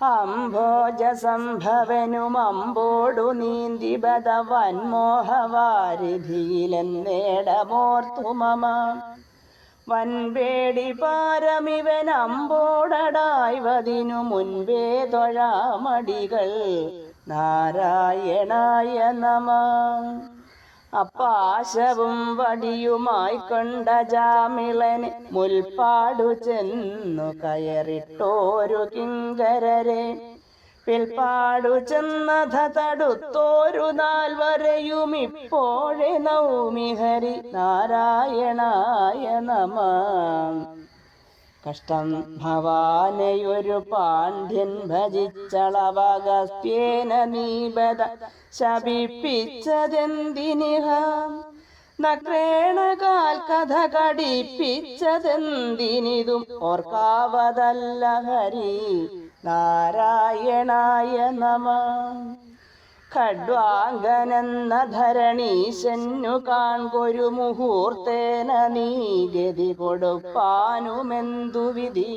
അംഭോജ സംഭവനും അമ്പോടു നീന്തി ബദവന്മോഹവാരിധിയിലെന്നേടമോർത്തു മമ വൻപേടി പാരമിവൻ അമ്പോടടായ്വതിനു മുൻപേ തൊഴാമടികൾ നാരായണായ നമ. അപ്പാശവും വടിയുമായി കൊണ്ട ജാമിളന് മുൽപ്പാടു ചെന്നു കയറിട്ടോരു കിങ്കരരെ. പിൽപ്പാടു ചെന്നഥ തടുത്തോരു നാൾ വരെയും ഇപ്പോഴെ നൗമി ഹരി നാരായണായ നമ. കഷ്ടം ഭവാനയൊരു പാണ്ഡ്യൻ ഭജിച്ചളവകസ്ത്യേന നീപത ശപിപ്പിച്ചതെന്തിനിഹ? നക്രേണകാൽ കഥ കടിപ്പിച്ചതെന്തിനിതും? ഓർക്കാവതല്ല ഹരി നാരായണായ നമ. ഖഡ്വാങ്കനെന്ന ധരണീശന്നു കാൺകൊരു മുഹൂർത്തേന നീ ഗതി കൊടുപ്പാനുമെന്തു വിധി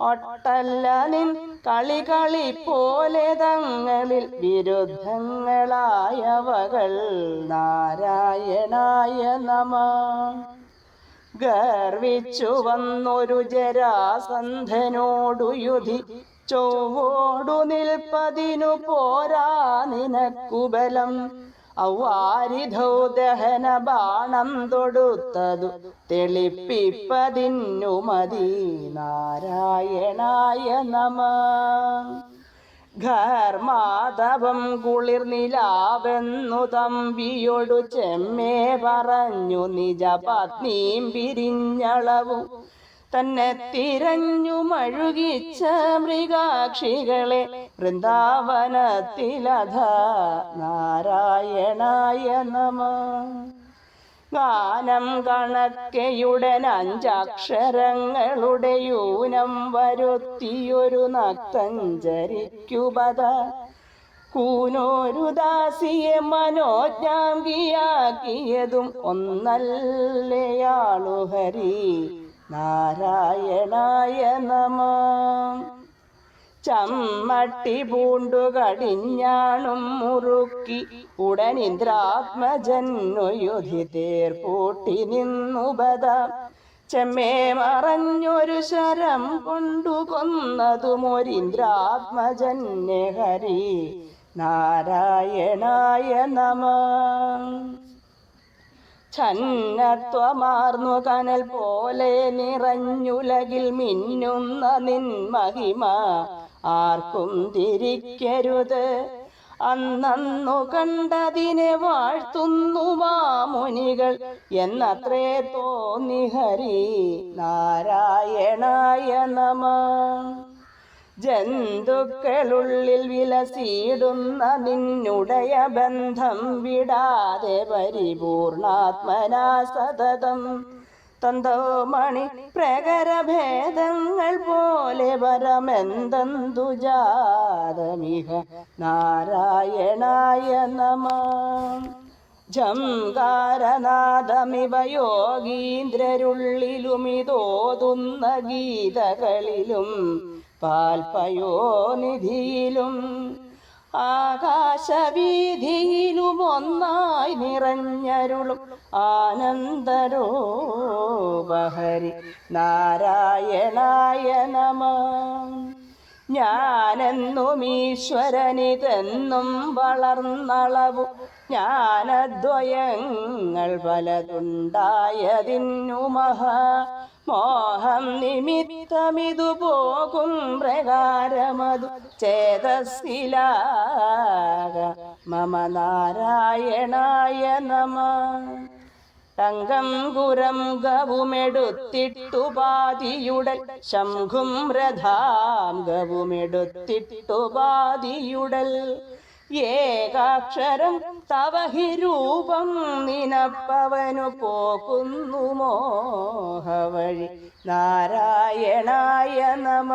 ഒട്ടല്ല നിൻ കളി കളി പോലെ തങ്ങളിൽ വിരുദ്ധങ്ങളായവകൾ നാരായണായ നമ. ഗർവിച്ചു വന്നൊരു ജരാസന്ധനോടു യുധി ചൊവ്വോടു നിൽപ്പതിനു പോരാ നിനക്കു ഔവാരി ദഹന ബാണം തൊടുത്തതു. തെളിപ്പിപ്പതിന്നു മതി നാരായണായ നമ. ഘർമാതപം കുളിർനിലാവെന്നു തമ്പിയൊടു ചെമ്മേ പറഞ്ഞു. നിജ പത്നിയും പിരിഞ്ഞളവും തന്നെ തിരഞ്ഞു മഴുകിച്ച മൃഗാക്ഷികളെ വൃന്ദാവനത്തിലധ നാരായണായ നമ. ഗാനം കണക്കയുടൻ അഞ്ചക്ഷരങ്ങളുടെ യൂനം വരുത്തിയൊരു നക്തഞ്ചരിക്കുപത കൂനോരുദാസിയെ മനോജ്ഞാംഗിയാക്കിയതും ഒന്നല്ലയാളു ഹരി നാരായണായ നമ ചമ്മട്ടി പൂണ്ടു കടിഞ്ഞാണും മുറുക്കി ഉടനിന്ദ്രാത്മജന്നു യുധി തേർപ്പൂട്ടി നിന്നുപത ചെമ്മേ മറഞ്ഞൊരു ശരം കൊണ്ടു കൊന്നതുമൊരിന്ദ്രാത്മജന്യ ഹരി. നാരായണായ നമ ഛന്നത്വമാർന്നു കനൽ പോലെ നിറഞ്ഞുലകിൽ മിന്നുന്ന നിൻ മഹിമ ആർക്കും തിരിക്കരുത്. അന്നു കണ്ടതിനെ വാഴ്ത്തുന്നു മാമുനികൾ. എന്നത്രേ തോന്നി ഹരി നാരായണായ നമ. ജന്തുക്കളുള്ളിൽ വിലസിയിടുന്ന നിന്നുടയ ബന്ധം വിടാതെ പരിപൂർണാത്മനാ സതതം തന്തോമണി പ്രകരഭേദങ്ങൾ പോലെ വരമെന്തു ജാതമിഹ നാരായണായ നമ. ജംകാരനാദമിവയോഗീന്ദ്രരുള്ളിലുമിതോതുന്ന ഗീതകളിലും പാൽപയോനിധിയിലും ആകാശവീതിയിലും ഒന്നായി നിറഞ്ഞരുളും ആനന്ദരോ ബഹരി നാരായണായ നമ ഞാനെന്നും ഈശ്വരനിതെന്നും വളർന്നളവു ജ്ഞാനദ്വയങ്ങൾ പലതുണ്ടായതിന്നു മഹാ മോഹം നിമിത്തമിതു പോകും പ്രകാരമതു ചേതസ്സിലാക മമ നാരായണായ നമ. തങ്കം കുരം ഗവുമെടുത്തിട്ടു പാതിയുടൽ ശംഖും രഥാം ഗവുമെടുത്തിട്ടു പാതിയുടൽ ഏകാക്ഷരം തവഹി രൂപം നിനപ്പവനു പോക്കുന്നു മോഹവഴി നാരായണായ നമ.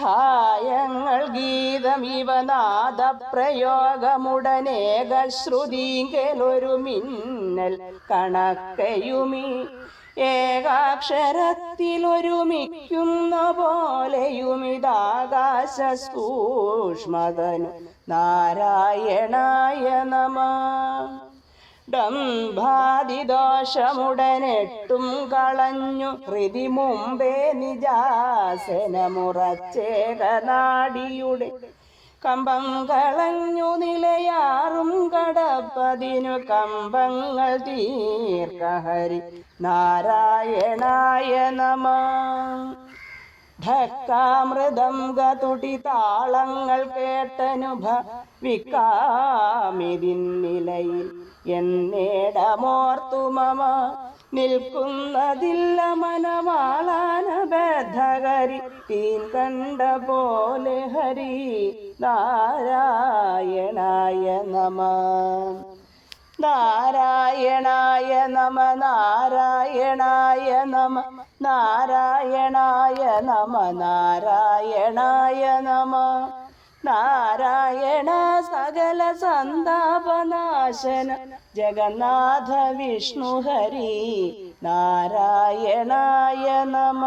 ഠായങ്ങൾ ഗീതം ഇവ നാദപ്രയോഗമുടനേക ശ്രുതിങ്കലൊരു മിന്നൽ കണക്കയുമി. ഏകാക്ഷരത്തിലൊരുമിക്കുന്ന പോലെയുമിതാകാശ സൂക്ഷ്മതനു നാരായണായ നമ. ഡംഭാതിദോഷമുടനെട്ടും കളഞ്ഞു. ഹൃതി മുമ്പേ നിജാസനമുറച്ചേകനാടിയുടെ കമ്പം കളഞ്ഞു നിലയാറും കടപ്പതിനു കമ്പങ്ങൾ തീർക്കഹരി. നാരായണായ നമ ധക്കാമൃതം ഗതുടി താളങ്ങൾ കേട്ടനുഭ വിക്കാമിതിൻ നിലയിൽ എന്നേടമോർത്തു മമ. നിൽക്കുന്നതില്ല മനമാളാനബദ്ധകരി തീൻ കണ്ട പോലെ ഹരി നാരായണായ നമ. നാരായണായ നമ നാരായണായ നമ. നാരായണായ നമ നാരായണായ നമ. നാരായണ സകല സന്താപനാശന ജഗന്നാഥ വിഷ്ണു ഹരി നാരായണായ നമ